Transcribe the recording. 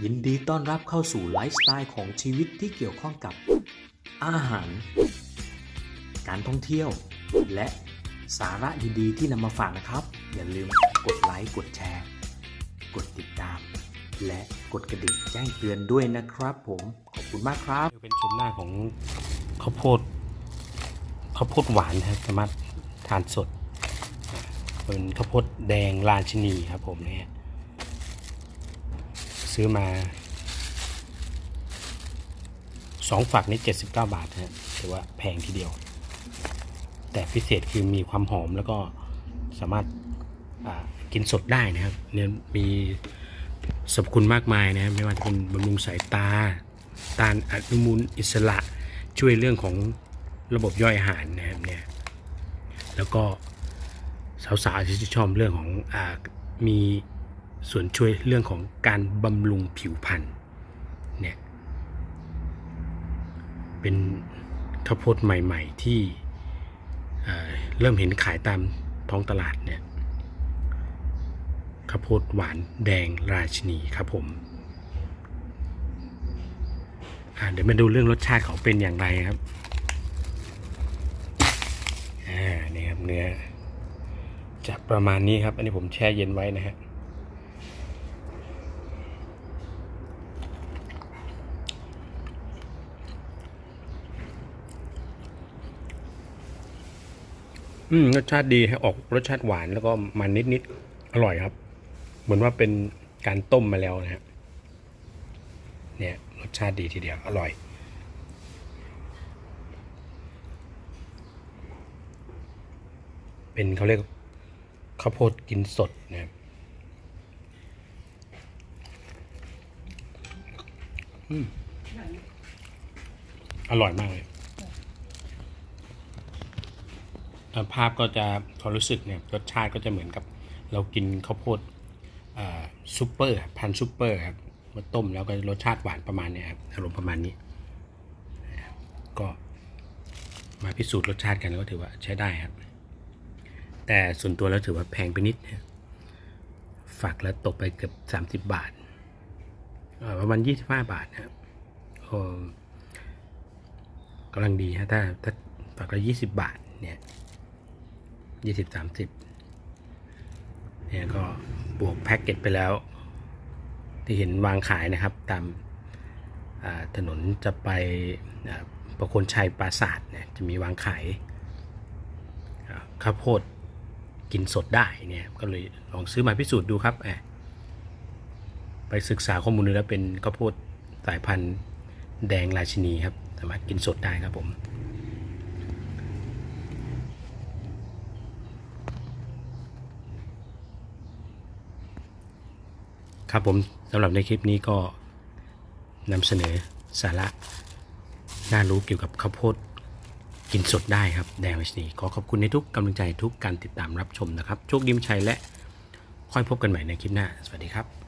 ยินดีต้อนรับเข้าสู่ไลฟ์สไตล์ของชีวิตที่เกี่ยวข้องกับอาหาร การท่องเที่ยว และสาระดีๆที่นำมาฝากนะครับ อย่าลืมกดไลค์กดแชร์ กดติดตาม และกดกระดิ่งแจ้งเตือนด้วยนะครับผมขอบคุณมากครับเป็นชมหน้าของข้าวโพดข้าวโพดหวานนะครับสามารถทานสดเป็นข้าวโพดแดงราชินีครับผมเนี่ย ซื้อมาสองฝักนี่79 บาทนะฮะถือว่าแพงทีเดียว แต่พิเศษคือมีความหอมแล้วก็สามารถกินสดได้นะครับเนี่ยมีสรรพคุณมากมายนะไม่ว่าจะเป็นบำรุงสายตาต้านอนุมูลอิสระช่วยเรื่องของระบบย่อยอาหารนะครับเนี่ยแล้วก็สาวๆที่ชอบเรื่องของอมี ส่วนช่วยเรื่องของการบำรุงผิวพรรณเนี่ยเป็นข้าวโพดใหม่ ๆ ที่เอ่เริ่มเห็นขายตามท้องตลาดเนี่ยข้าวโพดหวานแดงราชินีครับผมเดี๋ยวมาดูเรื่องรสชาติเขาเป็นอย่างไรครับอ่านี่ครับเนื้อจะประมาณนี้ครับ อันนี้ผมแช่เย็นไว้นะฮะ อืมรสชาติดีฮะออกรสชาติหวานแล้วก็มันนิดๆอร่อยครับ เหมือนว่าเป็นการต้มมาแล้วนะฮะเนี่ยรสชาติดีทีเดียวอร่อย เป็นเขาเรียกข้าวโพดกินสดนะครับอืมอร่อยมากเลยอ่า ภาพก็จะความรู้สึกเนี่ยรสชาติก็จะเหมือนกับเรากินข้าวโพดซุปเปอร์พันซุปเปอร์ครับมาต้มแล้วก็รสชาติหวานประมาณเนี้ยครับอารมณ์ประมาณนี้ก็มาพิสูจน์รสชาติกันก็ถือว่าใช้ได้ครับ แต่ส่วนตัวแล้วถือว่าแพงไปนิดนะฝากแล้วตกไปเกือบ 30 บาทประมาณ25 บาทนะครับกำลังดีฮะถ้าถ้าฝากละ20 บาทเนี่ย 20 30เนี่ยก็บวกแพ็กเกจไปแล้ว ที่เห็นวางขายนะครับตามถนนจะไปประคนชัยปราสาทเนี่ยจะมีวางขายข้าวโพดกินสดได้เนี่ยก็เลยลองซื้อมาพิสูจน์ดูครับแหมไปศึกษาข้อมูลดูแล้วเป็นข้าวโพดสายพันธุ์แดงราชินีครับ สามารถกินสดได้ครับผม ครับผมสำหรับในคลิปนี้ก็นำเสนอสาระน่ารู้เกี่ยวกับข้าวโพดกินสดได้ครับแดงราชินีขอขอบคุณในทุกกำลังใจทุกการติดตามรับชมนะครับ โชคดีมชัยและค่อยพบกันใหม่ในคลิปหน้า สวัสดีครับ